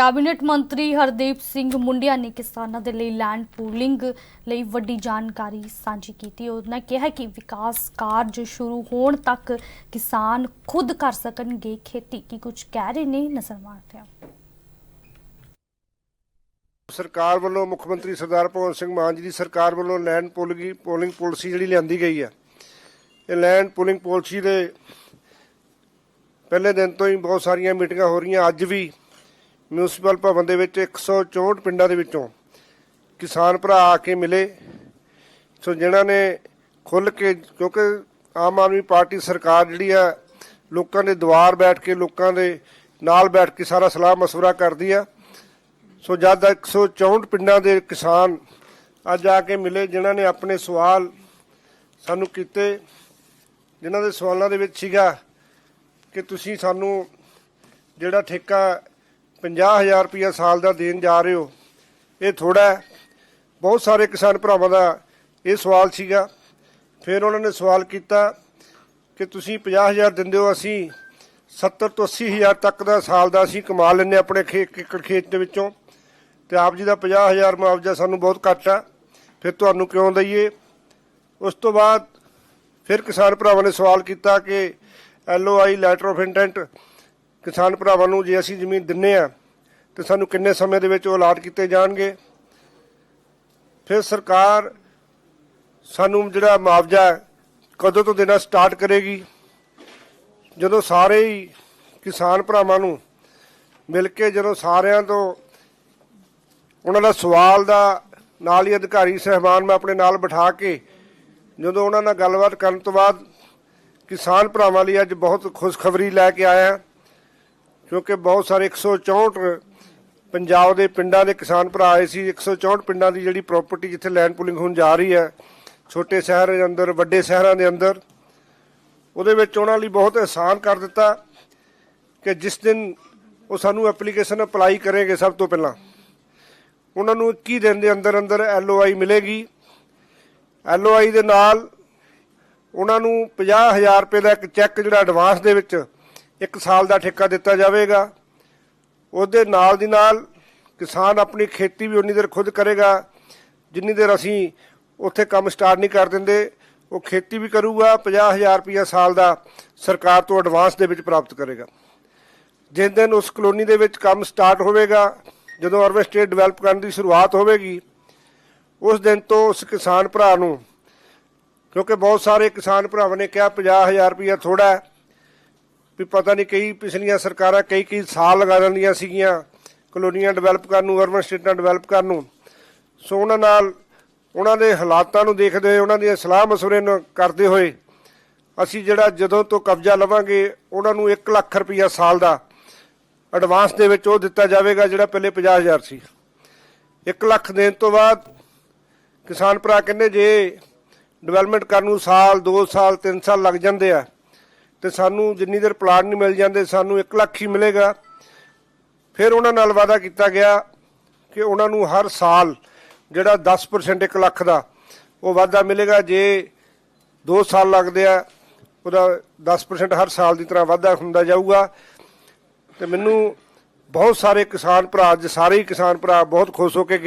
Cabinet ਮੰਤਰੀ ਹਰਦੀਪ ਸਿੰਘ ਮੁੰਡਿਆ ਨੇ ਕਿਸਾਨਾਂ ਦੇ ਲਈ ਲੈਂਡ ਪੂਲਿੰਗ ਲਈ ਵੱਡੀ ਜਾਣਕਾਰੀ ਸਾਂਝੀ ਕੀਤੀ। ਉਹਨਾਂ ਕਿਹਾ ਕਿ ਵਿਕਾਸ ਕਾਰਜ ਸ਼ੁਰੂ ਹੋਣ ਤੱਕ ਕਿਸਾਨ ਖੁਦ ਕਰ ਸਕਣਗੇ ਖੇਤੀ। ਕੀ ਕੁਝ ਕਹਿ ਰਹੇ ਨੇ ਨਜ਼ਰ ਮਾਰਦੇ ਹਾਂ ਸਰਕਾਰ ਵੱਲੋਂ ਮੁੱਖ ਮੰਤਰੀ ਸਰਦਾਰ ਭਗਵੰਤ ਸਿੰਘ ਮਾਨ ਜੀ ਦੀ ਸਰਕਾਰ ਵੱਲੋਂ ਲੈਂਡ ਪੋਲਿੰਗ ਪੋਲਿੰਗ ਪਾਲਿਸੀ ਜਿਹੜੀ ਲਿਆਂਦੀ ਗਈ ਹੈ। ਇਹ ਲੈਂਡ ਪੋਲਿੰਗ ਪਾਲਿਸੀ ਦੇ ਪਹਿਲੇ ਦਿਨ ਤੋਂ ਹੀ ਬਹੁਤ ਸਾਰੀਆਂ ਮੀਟਿੰਗਾਂ ਹੋ ਰਹੀਆਂ। ਅੱਜ ਵੀ ਮਿਊਨਿਸਪਲ ਭਵਨ ਦੇ ਵਿੱਚ 164 ਪਿੰਡਾਂ ਦੇ ਵਿੱਚੋਂ ਕਿਸਾਨ ਭਰਾ ਆ ਕੇ ਮਿਲੇ। ਸੋ ਜਿਨ੍ਹਾਂ ਨੇ ਖੁੱਲ ਕੇ, ਕਿਉਂਕਿ ਆਮ ਆਦਮੀ ਪਾਰਟੀ ਸਰਕਾਰ ਜਿਹੜੀ ਆ, ਲੋਕਾਂ ਦੇ ਦੁਆਰ ਬੈਠ ਕੇ, ਲੋਕਾਂ ਦੇ ਨਾਲ ਬੈਠ ਕੇ ਸਾਰਾ ਸਲਾਹ ਮਸ਼ਵਰਾ ਕਰਦੀ ਆ। ਸੋ ਜਦ 164 ਪਿੰਡਾਂ ਦੇ ਕਿਸਾਨ ਅੱਜ ਆ ਕੇ ਮਿਲੇ, ਜਿਨ੍ਹਾਂ ਨੇ ਆਪਣੇ ਸਵਾਲ ਸਾਨੂੰ ਕੀਤੇ। ਜਿਨ੍ਹਾਂ ਦੇ ਸਵਾਲਾਂ ਦੇ ਵਿੱਚ ਸੀਗਾ ਕਿ ਤੁਸੀਂ ਸਾਨੂੰ ਜਿਹੜਾ ਠੇਕਾ 50000 ਰੁਪਇਆ ਸਾਲ ਦਾ ਦੇਣ ਜਾ ਰਹੇ ਹੋ। ਇਹ ਥੋੜਾ ਬਹੁਤ ਸਾਰੇ ਕਿਸਾਨ ਭਰਾਵਾਂ ਦਾ ਇਹ ਸਵਾਲ ਸੀਗਾ। ਫਿਰ ਉਹਨਾਂ ਨੇ ਸਵਾਲ ਕੀਤਾ ਕਿ ਤੁਸੀਂ 50000 ਦਿੰਦੇ ਹੋ, ਅਸੀਂ 70 ਤੋਂ 80000 ਤੱਕ ਦਾ ਸਾਲ ਦਾ ਅਸੀਂ ਕਮਾ ਲੈਂਦੇ ਹਾਂ ਆਪਣੇ ਖੇਤ ਏਕੜ ਖੇਤ ਦੇ ਵਿੱਚੋਂ। ਤੇ ਆਪ ਜੀ ਦਾ 50000 ਮੁਆਵਜ਼ਾ ਸਾਨੂੰ ਬਹੁਤ ਘੱਟ ਆ। ਫਿਰ ਤੁਹਾਨੂੰ ਕਿਉਂ ਦਈਏ? ਉਸ ਤੋਂ ਬਾਅਦ ਫਿਰ ਕਿਸਾਨ ਭਰਾਵਾਂ ਨੇ ਸਵਾਲ ਕੀਤਾ ਕਿ ਐਲਓਆਈ, ਲੈਟਰ ਆਫ ਇੰਟੈਂਟ ਕਿਸਾਨ ਭਰਾਵਾਂ ਨੂੰ ਜੇ ਅਸੀਂ ਜ਼ਮੀਨ ਦਿੰਨੇ ਆ, ਤੇ ਸਾਨੂੰ ਕਿੰਨੇ ਸਮੇਂ ਦੇ ਵਿੱਚ ਉਹ ਅਲਾਟ ਕੀਤੇ ਜਾਣਗੇ? ਫਿਰ ਸਰਕਾਰ ਸਾਨੂੰ ਜਿਹੜਾ ਮੁਆਵਜ਼ਾ ਕਦੋਂ ਤੋਂ ਦੇਣਾ ਸਟਾਰਟ ਕਰੇਗੀ? ਜਦੋਂ ਸਾਰੇ ਹੀ ਕਿਸਾਨ ਭਰਾਵਾਂ ਨੂੰ ਮਿਲ ਕੇ, ਜਦੋਂ ਸਾਰਿਆਂ ਤੋਂ ਉਹਨਾਂ ਦਾ ਸਵਾਲ ਦਾ ਨਾਲ ਹੀ ਅਧਿਕਾਰੀ ਸਹਿਬਾਨ ਮੈਂ ਆਪਣੇ ਨਾਲ ਬਿਠਾ ਕੇ, ਜਦੋਂ ਉਹਨਾਂ ਨਾਲ ਗੱਲਬਾਤ ਕਰਨ ਤੋਂ ਬਾਅਦ ਕਿਸਾਨ ਭਰਾਵਾਂ ਲਈ ਅੱਜ ਬਹੁਤ ਖੁਸ਼ਖਬਰੀ ਲੈ ਕੇ ਆਇਆ। ਕਿਉਂਕਿ ਬਹੁਤ ਸਾਰੇ 164 ਪੰਜਾਬ ਦੇ ਪਿੰਡਾਂ ਦੇ ਕਿਸਾਨ ਭਰਾ ਆਏ ਸੀ 164 ਪਿੰਡਾਂ ਦੀ ਜਿਹੜੀ ਪ੍ਰਾਪਰਟੀ ਜਿੱਥੇ ਲੈਂਡ ਪੁਲਿੰਗ ਹੋਣ ਜਾ ਰਹੀ ਹੈ, ਛੋਟੇ ਸ਼ਹਿਰ ਦੇ ਅੰਦਰ, ਵੱਡੇ ਸ਼ਹਿਰਾਂ ਦੇ ਅੰਦਰ, ਉਹਦੇ ਵਿੱਚ ਉਹਨਾਂ ਲਈ ਬਹੁਤ ਆਸਾਨ ਕਰ ਦਿੱਤਾ ਕਿ ਜਿਸ ਦਿਨ ਉਹ ਸਾਨੂੰ ਐਪਲੀਕੇਸ਼ਨ ਅਪਲਾਈ ਕਰੇਗੇ ਸਭ ਤੋਂ ਪਹਿਲਾਂ, ਉਹਨਾਂ ਨੂੰ 21 ਦਿਨ ਦੇ ਅੰਦਰ ਅੰਦਰ ਐਲਓਆਈ ਮਿਲੇਗੀ। ਐਲਓਆਈ ਦੇ ਨਾਲ ਉਹਨਾਂ ਨੂੰ 50000 ਰੁਪਏ ਦਾ ਇੱਕ ਚੈੱਕ ਜਿਹੜਾ ਐਡਵਾਂਸ ਦੇ ਵਿੱਚ ਇੱਕ ਸਾਲ ਦਾ ਠੇਕਾ ਦਿੱਤਾ ਜਾਵੇਗਾ। ਉਹਦੇ ਨਾਲ ਦੀ ਨਾਲ ਕਿਸਾਨ ਆਪਣੀ ਖੇਤੀ ਵੀ ਉਨੀ ਦੇਰ ਖੁਦ ਕਰੇਗਾ। ਜਿੰਨੀ ਦੇਰ ਅਸੀਂ ਉੱਥੇ ਕੰਮ ਸਟਾਰਟ ਨਹੀਂ ਕਰ ਦਿੰਦੇ, ਉਹ ਖੇਤੀ ਵੀ ਕਰੂਗਾ 50000 ਰੁਪਇਆ ਸਾਲ ਦਾ ਸਰਕਾਰ ਤੋਂ ਐਡਵਾਂਸ ਦੇ ਵਿੱਚ ਪ੍ਰਾਪਤ ਕਰੇਗਾ। ਜਿਸ ਦਿਨ ਉਸ ਕਲੋਨੀ ਦੇ ਵਿੱਚ ਕੰਮ ਸਟਾਰਟ ਹੋਵੇਗਾ, ਜਦੋਂ ਅਰਬਨ ਸਟੇਟ ਡਿਵੈਲਪ ਕਰਨ ਦੀ ਸ਼ੁਰੂਆਤ ਹੋਵੇਗੀ, ਉਸ ਦਿਨ ਤੋਂ ਉਸ ਕਿਸਾਨ ਭਰਾ ਨੂੰ, ਕਿਉਂਕਿ ਬਹੁਤ ਸਾਰੇ ਕਿਸਾਨ ਭਰਾਵਾਂ ਨੇ ਕਿਹਾ 50000 ਰੁਪਇਆ ਥੋੜਾ ਹੈ ਵੀ ਪਤਾ ਨਹੀਂ ਕਈ ਪਿਛਲੀਆਂ ਸਰਕਾਰਾਂ ਕਈ ਕਈ ਸਾਲ ਲਗਾ ਦਿੰਦੀਆਂ ਸੀਗੀਆਂ, ਕਲੋਨੀਆਂ ਡਿਵੈਲਪ ਕਰਨ ਨੂੰ ਅਰਬਨ ਸਟੇਟਾਂ ਡਿਵੈਲਪ ਕਰਨ ਨੂੰ। ਸੋ ਉਹਨਾਂ ਨਾਲ ਉਹਨਾਂ ਦੇ ਹਾਲਾਤਾਂ ਨੂੰ ਦੇਖਦੇ ਹੋਏ, ਉਹਨਾਂ ਦੀਆਂ ਸਲਾਹ ਮਸ਼ਵਰੇ ਨੂੰ ਕਰਦੇ ਹੋਏ ਅਸੀਂ ਜਿਹੜਾ ਜਦੋਂ ਤੋਂ ਕਬਜ਼ਾ ਲਵਾਂਗੇ, ਉਹਨਾਂ ਨੂੰ 1 ਲੱਖ ਰੁਪਇਆ ਸਾਲ ਦਾ ਐਡਵਾਂਸ ਦੇ ਵਿੱਚ ਉਹ ਦਿੱਤਾ ਜਾਵੇਗਾ ਜਿਹੜਾ ਪਹਿਲੇ 50000 ਸੀ। 1 ਲੱਖ ਦੇਣ ਤੋਂ ਬਾਅਦ ਕਿਸਾਨ ਭਰਾ ਕਹਿੰਦੇ ਜੇ ਡਿਵੈਲਪਮੈਂਟ ਕਰਨ ਨੂੰ ਸਾਲ 2 ਸਾਲ 3 ਸਾਲ ਲੱਗ ਜਾਂਦੇ ਆ ਤੇ ਸਾਨੂੰ ਜਿੰਨੀ ਦੇਰ ਪਲਾਟ ਨਹੀਂ ਮਿਲ ਜਾਂਦੇ, ਸਾਨੂੰ 1 ਲੱਖ ਹੀ ਮਿਲੇਗਾ। ਫਿਰ ਉਹਨਾਂ ਨਾਲ ਵਾਅਦਾ ਕੀਤਾ ਗਿਆ ਕਿ ਉਹਨਾਂ ਨੂੰ ਹਰ ਸਾਲ ਜਿਹੜਾ 10% 1 ਲੱਖ ਦਾ, ਉਹ ਵਾਅਦਾ ਮਿਲੇਗਾ। ਜੇ 2 ਸਾਲ ਲੱਗਦੇ ਆ, ਉਹਦਾ 10% ਹਰ ਸਾਲ ਦੀ ਤਰ੍ਹਾਂ ਵਾਅਦਾ ਹੁੰਦਾ ਜਾਊਗਾ। ਤੇ ਮੈਨੂੰ ਬਹੁਤ ਸਾਰੇ ਕਿਸਾਨ ਭਰਾ ਅੱਜ ਸਾਰੇ ਹੀ ਕਿਸਾਨ ਭਰਾ ਬਹੁਤ ਖੁਸ਼ ਹੋ ਕੇ